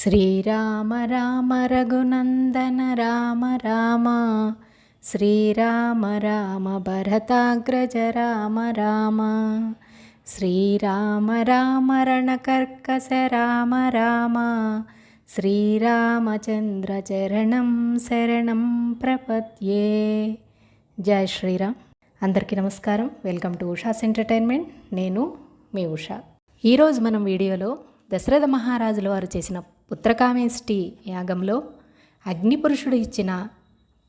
శ్రీరామ రామ రఘునందన రామ రామ శ్రీరామ రామ భరతాగ్రజ రామ రామ శ్రీరామ రామ రణకర్కశ రామ రామ శ్రీరామచంద్ర చరణం శరణం ప్రపద్యే. జై శ్రీరామ్. అందరికీ నమస్కారం. Welcome to Usha's entertainment. నేను మీ ఉషా. ఈరోజు మనం వీడియోలో దశరథ మహారాజుల వారు చేసిన పుత్రకామేష్టి యాగంలో అగ్నిపురుషుడు ఇచ్చిన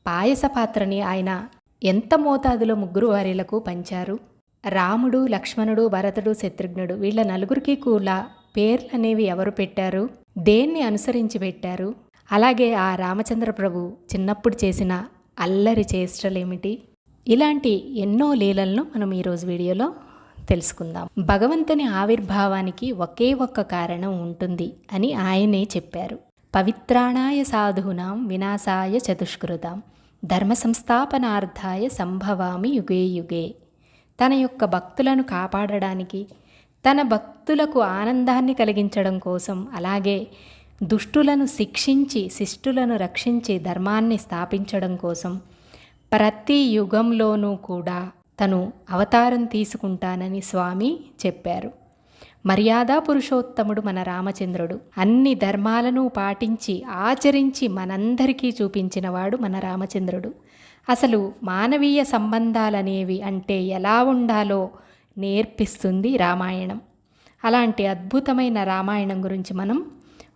పాయస పాత్రని ఆయన ఎంత మోతాదులో ముగ్గురు వారిలకు పంచారు? రాముడు లక్ష్మణుడు భరతుడు శత్రుఘ్నుడు వీళ్ళ నలుగురికి కూడా పేర్లు అనేవి ఎవరు పెట్టారు? దేన్ని అనుసరించి పెట్టారు? అలాగే ఆ రామచంద్ర ప్రభు చిన్నప్పుడు చేసిన అల్లరి చేష్టలేమిటి? ఇలాంటి ఎన్నో లీలలను మనం ఈరోజు వీడియోలో తెలుసుకుందాం. భగవంతుని ఆవిర్భావానికి ఒకే ఒక్క కారణం ఉంటుంది అని ఆయనే చెప్పారు. పవిత్రాణాయ సాధూనాం వినాశాయ చతుష్కృతాం. ధర్మ సంస్థాపనార్థాయ సంభవామి యుగే యుగే. తన యొక్క భక్తులను కాపాడడానికి తన భక్తులకు ఆనందాన్ని కలిగించడం కోసం అలాగే దుష్టులను శిక్షించి శిష్టులను రక్షించి ధర్మాన్ని స్థాపించడం కోసం ప్రతి యుగంలోనూ కూడా తను అవతారం తీసుకుంటానని స్వామి చెప్పారు. మర్యాదా పురుషోత్తముడు మన రామచంద్రుడు. అన్ని ధర్మాలను పాటించి ఆచరించి మనందరికీ చూపించినవాడు మన రామచంద్రుడు. అసలు మానవీయ సంబంధాలనేవి అంటే ఎలా ఉండాలో నేర్పిస్తుంది రామాయణం. అలాంటి అద్భుతమైన రామాయణం గురించి మనం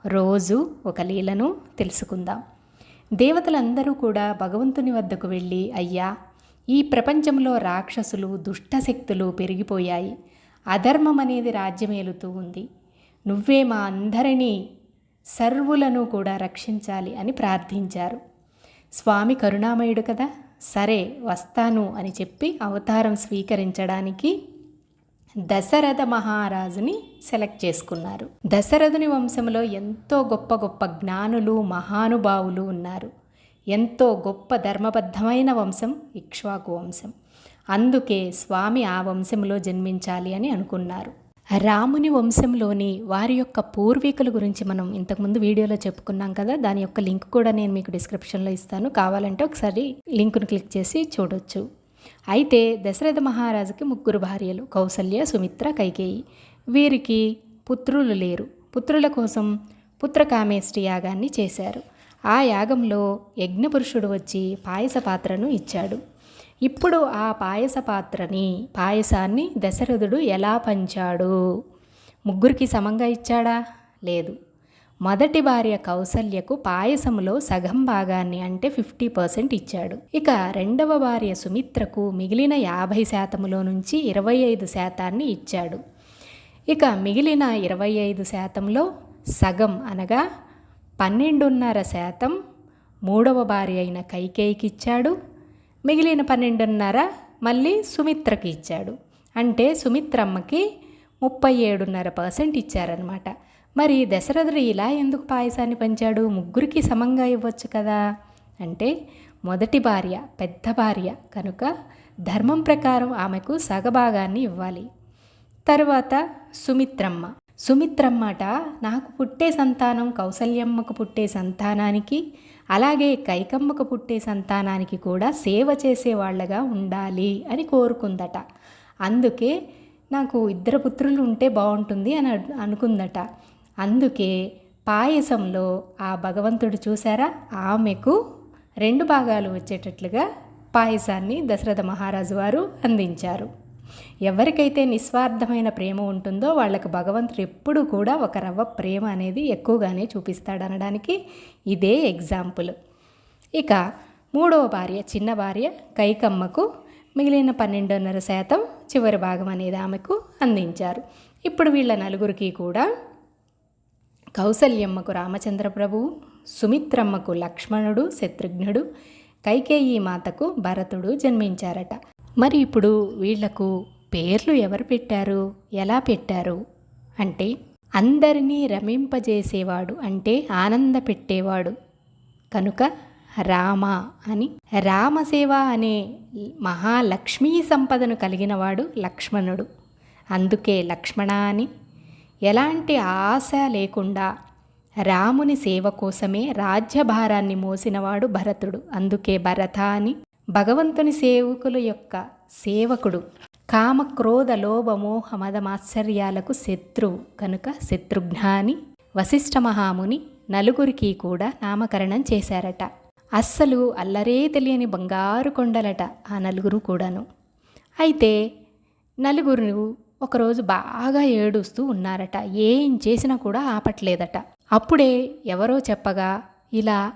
రోజు ఒక లీలను తెలుసుకుందాం. దేవతలందరూ కూడా భగవంతుని వద్దకు వెళ్ళి అయ్యా ఈ ప్రపంచంలో రాక్షసులు దుష్టశక్తులు పెరిగిపోయాయి. అధర్మం అనేది రాజ్యమేలుతూ ఉంది. నువ్వే మా అందరినీ సర్వులను కూడా రక్షించాలి అని ప్రార్థించారు. స్వామి కరుణామయుడు కదా? సరే వస్తాను అని చెప్పి అవతారం స్వీకరించడానికి దశరథ మహారాజుని సెలెక్ట్ చేసుకున్నారు. దశరథుని వంశంలో ఎంతో గొప్ప గొప్ప జ్ఞానులు మహానుభావులు ఉన్నారు. ఎంతో గొప్ప ధర్మబద్ధమైన వంశం ఇక్ష్వాకు వంశం. అందుకే స్వామి ఆ వంశంలో జన్మించాలి అని అనుకున్నారు. రాముని వంశంలోని వారి యొక్క పూర్వీకుల గురించి మనం ఇంతకుముందు వీడియోలో చెప్పుకున్నాం కదా దాని యొక్క లింక్ కూడా నేను మీకు డిస్క్రిప్షన్లో ఇస్తాను. కావాలంటే ఒకసారి లింకును క్లిక్ చేసి చూడొచ్చు. అయితే దశరథ మహారాజుకి ముగ్గురు భార్యలు కౌసల్య సుమిత్ర కైకేయి. వీరికి పుత్రులు లేరు. పుత్రుల కోసం పుత్రకామేష్టి యాగాన్ని చేశారు. ఆ యాగంలో యజ్ఞపురుషుడు వచ్చి పాయస పాత్రను ఇచ్చాడు. ఇప్పుడు ఆ పాయస పాత్రని పాయసాన్ని దశరథుడు ఎలా పంచాడు? ముగ్గురికి సమంగా ఇచ్చాడా? లేదు. మొదటి భార్య కౌసల్యకు పాయసంలో సగం భాగాన్ని అంటే ఫిఫ్టీ పర్సెంట్ ఇచ్చాడు. ఇక రెండవ భార్య సుమిత్రకు మిగిలిన యాభై శాతములో నుంచి ఇరవై ఐదు శాతాన్ని ఇచ్చాడు. ఇక మిగిలిన ఇరవై ఐదు శాతంలో సగం అనగా పన్నెండున్నర శాతం మూడవ భార్య అయిన కైకేయికి ఇచ్చాడు మిగిలిన పన్నెండున్నర మళ్ళీ సుమిత్రకి ఇచ్చాడు. అంటే సుమిత్రమ్మకి ముప్పై ఏడున్నర పర్సెంట్ ఇచ్చారనమాట మరి దశరథుడు ఇలా ఎందుకు పాయసాన్ని పంచాడు? ముగ్గురికి సమంగా ఇవ్వచ్చు కదా. అంటే మొదటి భార్య పెద్ద భార్య కనుక ధర్మం ప్రకారం ఆమెకు సగభాగాన్ని ఇవ్వాలి. తరువాత సుమిత్రమ్మ. సుమిత్రమ్మట నాకు పుట్టే సంతానం కౌసల్యమ్మకు పుట్టే సంతానానికి అలాగే కైకమ్మకు పుట్టే సంతానానికి కూడా సేవ చేసేవాళ్ళగా ఉండాలి అని కోరుకుందట. అందుకే నాకు ఇద్దరు పుత్రులు ఉంటే బాగుంటుంది అని అనుకుందట. అందుకే పాయసంలో ఆ భగవంతుడు చూసారా ఆమెకు రెండు భాగాలు వచ్చేటట్లుగా పాయసాన్ని దశరథ మహారాజు వారు అందించారు. ఎవరికైతే నిస్వార్థమైన ప్రేమ ఉంటుందో వాళ్ళకు భగవంతుడు ఎప్పుడు కూడా ఒక రవ్వ ప్రేమ అనేది ఎక్కువగానే చూపిస్తాడనడానికి ఇదే ఎగ్జాంపుల్. ఇక మూడవ భార్య చిన్న భార్య కైకమ్మకు మిగిలిన పన్నెండున్నర శాతం చివరి భాగం అనేది ఆమెకు అందించారు. ఇప్పుడు వీళ్ళ నలుగురికి కూడా కౌసల్యమ్మకు రామచంద్ర ప్రభువు సుమిత్రమ్మకు లక్ష్మణుడు శత్రుఘ్నుడు కైకేయి మాతకు భరతుడు జన్మించారట. మరి ఇప్పుడు వీళ్ళకు పేర్లు ఎవరు పెట్టారు? ఎలా పెట్టారు? అంటే అందరినీ రమింపజేసేవాడు అంటే ఆనంద పెట్టేవాడు. కనుక రామ అని రామసేవ అనే మహాలక్ష్మీ సంపదను కలిగినవాడు లక్ష్మణుడు. అందుకే లక్ష్మణ అని ఎలాంటి ఆశ లేకుండా రాముని సేవ కోసమే రాజ్యభారాన్ని మోసినవాడు భరతుడు. అందుకే భరత అని భగవంతుని సేవకుల యొక్క సేవకుడు. కామ క్రోధ లోభ మోహ మదమాశ్చర్యాలకు శత్రువు. కనుక శత్రుఘ్నాని వశిష్ఠ మహాముని నలుగురికి కూడా నామకరణం చేశారట. అస్సలు అల్లరే తెలియని బంగారు కొండలట ఆ నలుగురు కూడాను. అయితే నలుగురు ఒకరోజు బాగా ఏడుస్తూ ఉన్నారట. ఏం చేసినా కూడా ఆపట్లేదట. అప్పుడే ఎవరో చెప్పగా ఇలా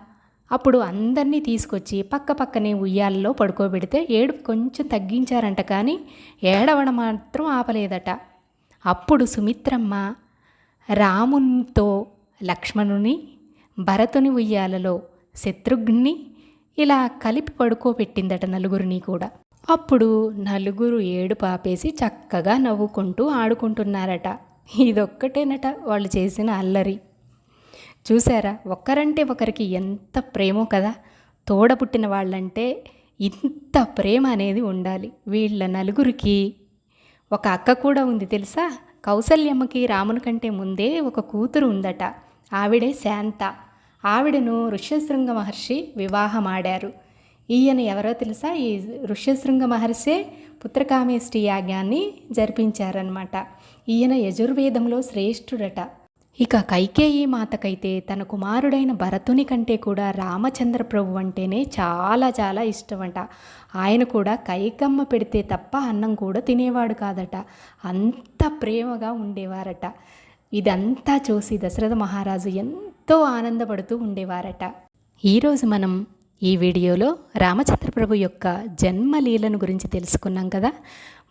అప్పుడు అందరినీ తీసుకొచ్చి పక్క పక్కనే ఉయ్యాలలో పడుకోబెడితే ఏడుపు కొంచెం తగ్గించారంట కానీ ఏడవడం మాత్రం ఆపలేదట. అప్పుడు సుమిత్రమ్మ రామునితో లక్ష్మణుని భరతుని ఉయ్యాలలో శత్రుఘ్ని ఇలా కలిపి పడుకోబెట్టిందట నలుగురిని కూడా. అప్పుడు నలుగురు ఏడు పాపేసి చక్కగా నవ్వుకుంటూ ఆడుకుంటున్నారట. ఇదొక్కటేనట వాళ్ళు చేసిన అల్లరి. చూసారా? ఒకరంటే ఒకరికి ఎంత ప్రేమో కదా? తోడబుట్టిన వాళ్ళంటే ఇంత ప్రేమ అనేది ఉండాలి. వీళ్ళ నలుగురికి ఒక అక్క కూడా ఉంది తెలుసా? కౌసల్యమ్మకి రాముని కంటే ముందే ఒక కూతురు ఉందట. ఆవిడే శాంత. ఆవిడను ఋష్యశృంగ మహర్షి వివాహమాడారు. ఈయన ఎవరో తెలుసా? ఈ ఋష్యశృంగ మహర్షే పుత్రకామేష్టి యాజ్ఞాన్ని జరిపించారనమాట ఈయన యజుర్వేదంలో శ్రేష్ఠుడట. ఇక కైకేయి మాతకైతే తన కుమారుడైన భరతుని కంటే కూడా రామచంద్ర ప్రభు అంటేనే చాలా చాలా ఇష్టమంట. ఆయన కూడా కైకమ్మ పెడితే తప్ప అన్నం కూడా తినేవాడు కాదట. అంత ప్రేమగా ఉండేవారట. ఇదంతా చూసి దశరథ మహారాజు ఎంతో ఆనందపడుతూ ఉండేవారట. ఈరోజు మనం ఈ వీడియోలో రామచంద్రప్రభు యొక్క జన్మలీలను గురించి తెలుసుకున్నాం కదా.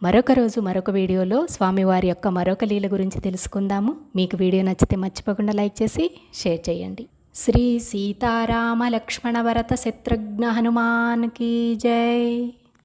మరొక రోజు మరొక వీడియోలో స్వామివారి యొక్క మరొక లీల గురించి తెలుసుకుందాము. మీకు వీడియో నచ్చితే మర్చిపోకుండా లైక్ చేసి షేర్ చేయండి. శ్రీ సీతారామ లక్ష్మణ భరత శత్రుఘ్న హనుమాన్కి జై.